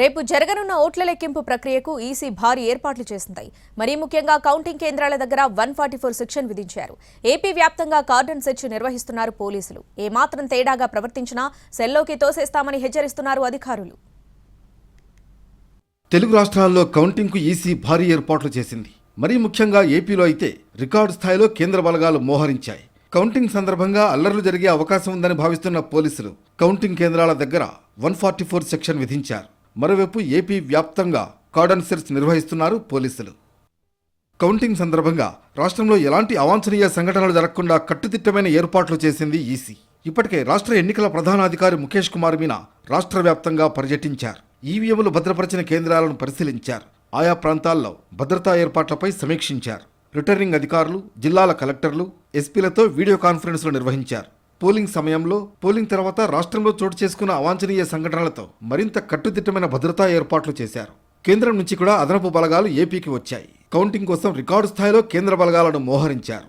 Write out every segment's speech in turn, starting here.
రేపు జరగనున్న ఓట్ల లెక్కింపు ప్రక్రియకు ఈసీ భారీ ఏర్పాట్లు చేసింది. మరీ ముఖ్యంగా కౌంటింగ్ కేంద్రాల దగ్గర వన్ ఫార్టీ ఫోర్ సెక్షన్ విధించారు. ఏపీ వ్యాప్తంగా కార్డన్ సెర్చ్ నిర్వహిస్తున్నారు పోలీసులు. ఏమాత్రం తేడాగా ప్రవర్తించినా సెల్లోకి తోసేస్తామని హెచ్చరిస్తున్నారు అధికారులు. తెలుగు రాష్ట్రాల్లో కౌంటింగ్కు ఈసీ భారీ ఏర్పాట్లు చేసింది. మరీ ముఖ్యంగా ఏపీలో అయితే రికార్డు స్థాయిలో కేంద్ర బలగాలు మోహరించాయి. కౌంటింగ్ సందర్భంగా అల్లర్లు జరిగే అవకాశం ఉందని భావిస్తున్న పోలీసులు కౌంటింగ్ కేంద్రాల దగ్గర వన్ ఫార్టీ ఫోర్ సెక్షన్ విధించారు. మరోవైపు ఏపీ వ్యాప్తంగా కార్డన్ సెర్చ్ నిర్వహిస్తున్నారు పోలీసులు. కౌంటింగ్ సందర్భంగా రాష్ట్రంలో ఎలాంటి అవాంఛనీయ సంఘటనలు జరగకుండా కట్టుదిట్టమైన ఏర్పాట్లు చేసింది ఈసీ. ఇప్పటికే రాష్ట్ర ఎన్నికల ప్రధానాధికారి ముఖేష్ కుమార్ మీనా రాష్ట్ర వ్యాప్తంగా పర్యటించారు. ఈవీఎంలు భద్రపరిచిన కేంద్రాలను పరిశీలించారు. ఆయా ప్రాంతాల్లో భద్రతా ఏర్పాట్లపై సమీక్షించారు. రిటర్నింగ్ అధికారులు జిల్లాల కలెక్టర్లు ఎస్పీలతో వీడియో కాన్ఫరెన్స్లు నిర్వహించారు. పోలింగ్ సమయంలో పోలింగ్ తర్వాత రాష్ట్రంలో చోటు చేసుకున్న అవాంఛనీయ సంఘటనలతో మరింత కట్టుదిట్టమైన భద్రతా ఏర్పాట్లు చేశారు. కేంద్రం నుంచి కూడా అదనపు బలగాలు ఏపీకి వచ్చాయి. కౌంటింగ్ కోసం రికార్డు స్థాయిలో కేంద్ర బలగాలను మోహరించారు.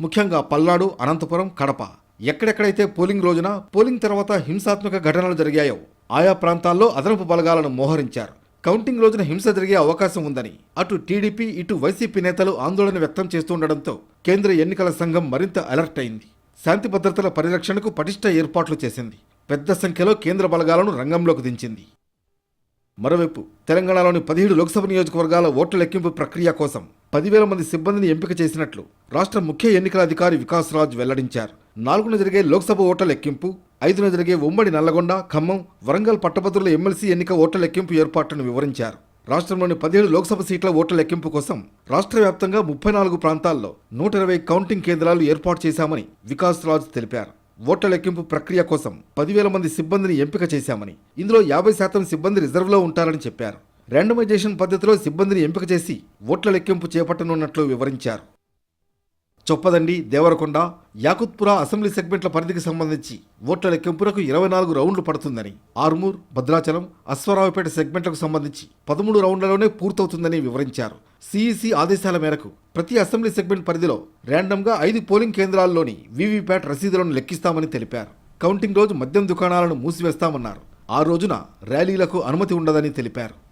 ముఖ్యంగా పల్నాడు అనంతపురం కడప. ఎక్కడెక్కడైతే పోలింగ్ రోజున పోలింగ్ తర్వాత హింసాత్మక ఘటనలు జరిగాయో ఆయా ప్రాంతాల్లో అదనపు బలగాలను మోహరించారు. కౌంటింగ్ రోజున హింస జరిగే అవకాశం ఉందని అటు టీడీపీ ఇటు వైసీపీ నేతలు ఆందోళన వ్యక్తం చేస్తుండటంతో కేంద్ర ఎన్నికల సంఘం మరింత అలర్ట్ అయింది. శాంతి భద్రతల పరిరక్షణకు పటిష్ట ఏర్పాట్లు చేసింది. పెద్ద సంఖ్యలో కేంద్ర బలగాలను రంగంలోకి దించింది. మరోవైపు తెలంగాణలోని పదిహేడు లోక్సభ నియోజకవర్గాల ఓట్ల లెక్కింపు ప్రక్రియ కోసం పదివేల మంది సిబ్బందిని ఎంపిక చేసినట్లు రాష్ట్ర ముఖ్య ఎన్నికల అధికారి వికాస్ రాజ్ వెల్లడించారు. నాలుగున జరిగే లోక్సభ ఓట్ల లెక్కింపు ఐదున జరిగే ఉమ్మడి నల్లగొండ ఖమ్మం వరంగల్ పట్టభద్రుల ఎమ్మెల్సీ ఎన్నిక ఓట్ల లెక్కింపు ఏర్పాట్లను వివరించారు. రాష్ట్రంలోని పదిహేడు లోక్సభ సీట్ల ఓట్ల లెక్కింపు కోసం రాష్ట్ర వ్యాప్తంగా ముప్పై నాలుగు ప్రాంతాల్లో నూట ఇరవై కౌంటింగ్ కేంద్రాలు ఏర్పాటు చేశామని వికాస్ రాజ్ తెలిపారు. ఓట్ల లెక్కింపు ప్రక్రియ కోసం పదివేల మంది సిబ్బందిని ఎంపిక చేశామని ఇందులో యాభై శాతం సిబ్బంది రిజర్వ్లో ఉంటారని చెప్పారు. ర్యాండమైజేషన్ పద్ధతిలో సిబ్బందిని ఎంపిక చేసి ఓట్ల లెక్కింపు చేపట్టనున్నట్లు వివరించారు. చొప్పదండి దేవరకొండ యాకుత్పుర అసెంబ్లీ సెగ్మెంట్ల పరిధికి సంబంధించి ఓట్ల లెక్కింపునకు ఇరవై నాలుగు రౌండ్లు పడుతుందని ఆర్మూర్ భద్రాచలం అశ్వరావుపేట సెగ్మెంట్లకు సంబంధించి పదమూడు రౌండ్లలోనే పూర్తవుతుందని వివరించారు. సిఈసి ఆదేశాల మేరకు ప్రతి అసెంబ్లీ సెగ్మెంట్ పరిధిలో ర్యాండమ్గా ఐదు పోలింగ్ కేంద్రాల్లోని వీవీప్యాట్ రసీదులను లెక్కిస్తామని తెలిపారు. కౌంటింగ్ రోజు మద్యం దుకాణాలను మూసివేస్తామన్నారు. ఆ రోజున ర్యాలీలకు అనుమతి ఉండదని తెలిపారు.